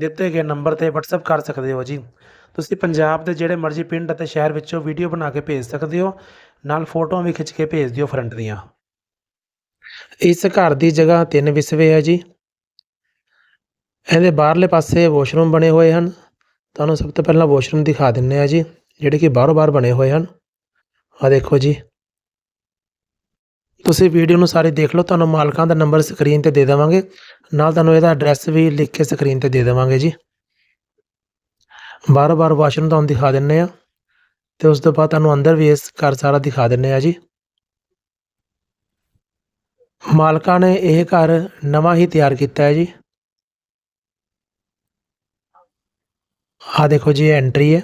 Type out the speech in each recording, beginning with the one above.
ਦਿੱਤੇ ਗਏ ਨੰਬਰ ਤੇ WhatsApp ਕਰ ਸਕਦੇ ਹੋ ਜੀ। ਤੁਸੀਂ ਪੰਜਾਬ ਦੇ ਜਿਹੜੇ ਮਰਜ਼ੀ ਪਿੰਡ ਅਤੇ ਸ਼ਹਿਰ ਵਿੱਚੋਂ ਵੀਡੀਓ ਬਣਾ ਕੇ ਭੇਜ ਸਕਦੇ ਹੋ, ਨਾਲ ਫੋਟੋਆਂ ਵੀ ਖਿੱਚ ਕੇ ਭੇਜ ਦਿਓ ਫਰੰਟ ਦੀਆਂ। ਇਸ ਘਰ ਦੀ ਜਗ੍ਹਾ ਤਿੰਨ ਵਿਸਵੇ ਹੈ ਜੀ। ਇਹਦੇ ਬਾਹਰਲੇ ਪਾਸੇ ਵਾਸ਼ਰੂਮ ਬਣੇ ਹੋਏ ਹਨ। ਤੁਹਾਨੂੰ ਸਭ ਤੋਂ ਪਹਿਲਾਂ ਵਾਸ਼ਰੂਮ ਦਿਖਾ ਦਿੰਨੇ ਆ ਜੀ, ਜਿਹੜੇ ਕਿ ਬਾਹਰੋਂ ਬਾਹਰ ਬਣੇ ਹੋਏ ਹਨ। ਆ ਦੇਖੋ ਜੀ। ਤੁਸੀਂ ਵੀਡੀਓ ਨੂੰ ਸਾਰੇ ਦੇਖ ਲਓ, ਤੁਹਾਨੂੰ ਮਾਲਕਾਂ ਦਾ ਨੰਬਰ ਸਕਰੀਨ ਤੇ ਦੇ ਦੇਵਾਂਗੇ। ਨਾਲ ਤੁਹਾਨੂੰ ਇਹਦਾ ਐਡਰੈਸ ਵੀ ਲਿਖ ਕੇ ਸਕਰੀਨ ਤੇ ਦੇ ਦੇਵਾਂਗੇ ਜੀ। ਬਾਰ ਬਾਰ ਵਾਸ਼ਰੂਮ ਤੁਹਾਨੂੰ ਦਿਖਾ ਦਿੰਨੇ ਆ। ਤੇ ਉਸ ਤੋਂ ਬਾਅਦ ਤੁਹਾਨੂੰ ਅੰਦਰ ਵੀ ਇਸ ਘਰ ਸਾਰਾ ਦਿਖਾ ਦਿੰਨੇ ਆ ਜੀ। ਮਾਲਕਾਂ ਨੇ ਇਹ ਘਰ ਨਵਾਂ ਹੀ ਤਿਆਰ ਕੀਤਾ ਹੈ ਜੀ। ਆ ਦੇਖੋ ਜੀ ਐਂਟਰੀ ਹੈ।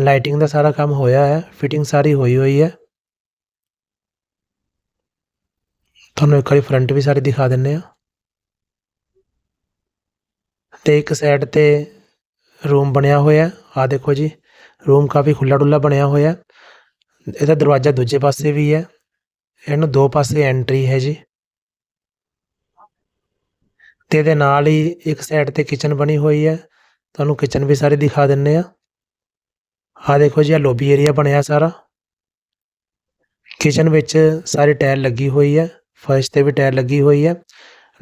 ਲਾਈਟਿੰਗ ਦਾ ਸਾਰਾ ਕੰਮ ਹੋਇਆ ਹੈ ਫਿਟਿੰਗ ਸਾਰੀ ਹੋਈ ਹੋਈ ਹੈ। ਤੁਹਾਨੂੰ ਇੱਕ ਵਾਰੀ ਫਰੰਟ ਵੀ ਸਾਰੀ ਦਿਖਾ ਦਿੰਨੇ ਆ ਤੇ ਇੱਕ ਸਾਈਡ ਤੇ ਰੂਮ ਬਣਿਆ ਹੋਇਆ। ਆ ਦੇਖੋ ਜੀ ਰੂਮ ਕਾਫੀ ਖੁੱਲਾ ਡੁੱਲਾ ਬਣਿਆ ਹੋਇਆ। ਇਹਦਾ ਦਰਵਾਜ਼ਾ ਦੂਜੇ ਪਾਸੇ ਵੀ ਹੈ। ਇਹਨੂੰ ਦੋ ਪਾਸੇ ਐਂਟਰੀ ਹੈ ਜੀ। ਤੇ ਇਹਦੇ ਨਾਲ ਹੀ ਇੱਕ ਸਾਈਡ ਤੇ ਕਿਚਨ ਬਣੀ ਹੋਈ ਹੈ। ਤੁਹਾਨੂੰ ਕਿਚਨ ਵੀ ਸਾਰੀ ਦਿਖਾ ਦਿੰਨੇ ਆ ਆ ਦੇਖੋ ਜੀ ਆ ਲੋਬੀ ਏਰੀਆ ਬਣਿਆ ਸਾਰਾ। ਕਿਚਨ ਵਿੱਚ ਸਾਰੀ ਟਾਇਲ ਲੱਗੀ ਹੋਈ ਹੈ। ਫਰਸ਼ ਤੇ ਵੀ ਟਾਇਲ ਲੱਗੀ ਹੋਈ ਹੈ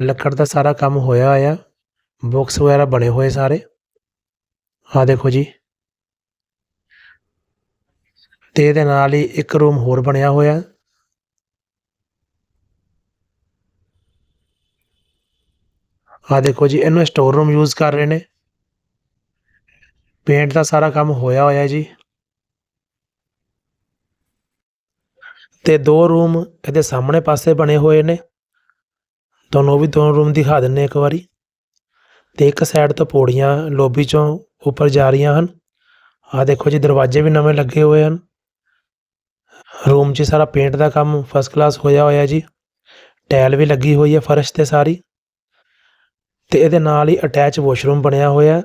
ਲੱਕੜ ਦਾ ਸਾਰਾ ਕੰਮ ਹੋਇਆ ਹੋਇਆ। ਬਾਕਸ ਵਗੈਰਾ ਬਣੇ ਹੋਏ ਸਾਰੇ। ਆ ਦੇਖੋ ਜੀ। ਤੇ ਇਹਦੇ ਨਾਲ ਹੀ ਇੱਕ ਰੂਮ ਹੋਰ ਬਣਿਆ ਹੋਇਆ। ਆ ਦੇਖੋ ਜੀ, ਇਹਨੂੰ ਸਟੋਰ ਰੂਮ ਯੂਜ਼ ਕਰ ਰਹੇ ਨੇ। ਪੇਂਟ ਦਾ ਸਾਰਾ ਕੰਮ ਹੋਇਆ ਹੋਇਆ ਜੀ। ਤੇ ਦੋ ਰੂਮ ਇਹਦੇ ਸਾਹਮਣੇ ਪਾਸੇ ਬਣੇ ਹੋਏ ਨੇ। ਤੁਹਾਨੂੰ ਉਹ ਵੀ ਦੋ ਰੂਮ ਦਿਖਾ ਦਿੰਨੇ ਇੱਕ ਵਾਰੀ। ਤੇ ਇੱਕ ਸਾਈਡ ਤੋਂ ਪੌੜੀਆਂ ਲੋਬੀ ਚੋਂ ਉੱਪਰ ਜਾ ਰਹੀਆਂ ਹਨ। ਆ ਦੇਖੋ ਜੀ, ਦਰਵਾਜ਼ੇ ਵੀ ਨਵੇਂ ਲੱਗੇ ਹੋਏ ਹਨ। ਰੂਮ 'ਚ ਸਾਰਾ ਪੇਂਟ ਦਾ ਕੰਮ ਫਸਟ ਕਲਾਸ ਹੋਇਆ ਹੋਇਆ ਜੀ। ਟਾਇਲ ਵੀ ਲੱਗੀ ਹੋਈ ਹੈ ਫਰਸ਼ ਤੇ ਸਾਰੀ। ਤੇ ਇਹਦੇ ਨਾਲ ਹੀ ਅਟੈਚ ਵਾਸ਼ਰੂਮ ਬਣਿਆ ਹੋਇਆ।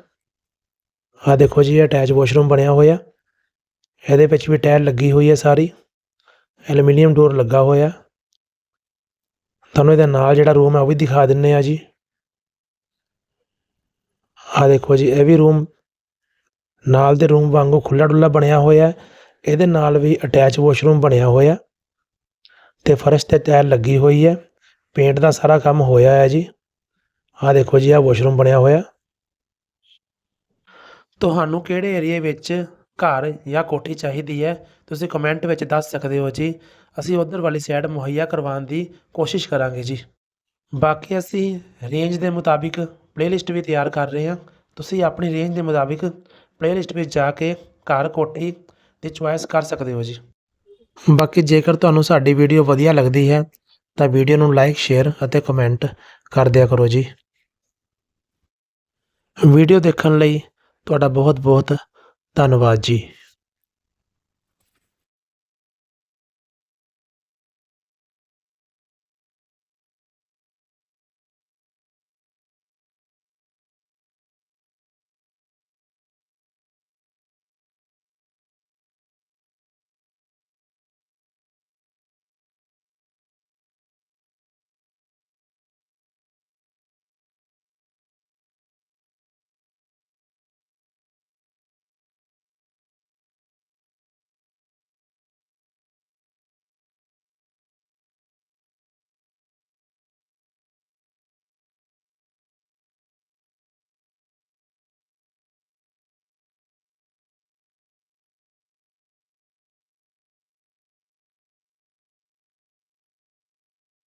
ਆ ਦੇਖੋ ਜੀ ਅਟੈਚ ਵਾਸ਼ਰੂਮ ਬਣਿਆ ਹੋਇਆ। ਇਹਦੇ ਵਿੱਚ ਵੀ ਟਾਇਲ ਲੱਗੀ ਹੋਈ ਹੈ ਸਾਰੀ। ਐਲੂਮੀਨੀਅਮ ਡੋਰ ਲੱਗਾ ਹੋਇਆ। ਤੁਹਾਨੂੰ ਇਹਦੇ ਨਾਲ ਜਿਹੜਾ ਰੂਮ ਹੈ ਉਹ ਵੀ ਦਿਖਾ ਦਿੰਨੇ ਆ ਜੀ। ਆ ਦੇਖੋ ਜੀ, ਇਹ ਵੀ ਰੂਮ ਨਾਲ ਦੇ ਰੂਮ ਵਾਂਗੂ ਖੁੱਲਾ ਡੁੱਲਾ ਬਣਿਆ ਹੋਇਆ ਇਹਦੇ ਨਾਲ ਵੀ ਅਟੈਚ ਵਾਸ਼ਰੂਮ ਬਣਿਆ ਹੋਇਆ ਤੇ ਫਰਸ਼ ਤੇ ਟਾਇਲ ਲੱਗੀ ਹੋਈ ਹੈ। ਪੇਂਟ ਦਾ ਸਾਰਾ ਕੰਮ ਹੋਇਆ ਹੈ ਜੀ। ਆ ਦੇਖੋ ਜੀ ਆ ਵਾਸ਼ਰੂਮ ਬਣਿਆ ਹੋਇਆ। ਤੁਹਾਨੂੰ ਕਿਹੜੇ ਏਰੀਏ ਵਿੱਚ ਘਰ ਜਾਂ ਕੋਠੀ ਚਾਹੀਦੀ ਹੈ। ਤੁਸੀਂ ਕਮੈਂਟ ਵਿੱਚ ਦੱਸ ਸਕਦੇ ਹੋ ਜੀ। ਅਸੀਂ ਉਧਰ ਵਾਲੀ ਸਾਈਡ ਮੁਹੱਈਆ ਕਰਵਾਉਣ ਦੀ ਕੋਸ਼ਿਸ਼ ਕਰਾਂਗੇ ਜੀ। ਬਾਕੀ ਅਸੀਂ ਰੇਂਜ ਦੇ ਮੁਤਾਬਿਕ ਪਲੇਲਿਸਟ ਵੀ ਤਿਆਰ ਕਰ ਰਹੇ ਹਾਂ। ਤੁਸੀਂ ਆਪਣੀ ਰੇਂਜ ਦੇ ਮੁਤਾਬਿਕ ਪਲੇਲਿਸਟ ਵਿੱਚ ਜਾ ਕੇ ਘਰ, ਕੋਠੀ ਦੀ ਚੁਆਇਸ ਕਰ ਸਕਦੇ ਹੋ ਜੀ। ਬਾਕੀ ਜੇਕਰ ਤੁਹਾਨੂੰ ਸਾਡੀ ਵੀਡੀਓ ਵਧੀਆ ਲੱਗਦੀ ਹੈ, ਤਾਂ ਵੀਡੀਓ ਨੂੰ ਲਾਈਕ ਸ਼ੇਅਰ ਅਤੇ ਕਮੈਂਟ ਕਰ ਦਿਆ ਕਰੋ ਜੀ। ਵੀਡੀਓ ਦੇਖਣ ਲਈ ਤੁਹਾਡਾ ਬਹੁਤ ਬਹੁਤ ਧੰਨਵਾਦ ਜੀ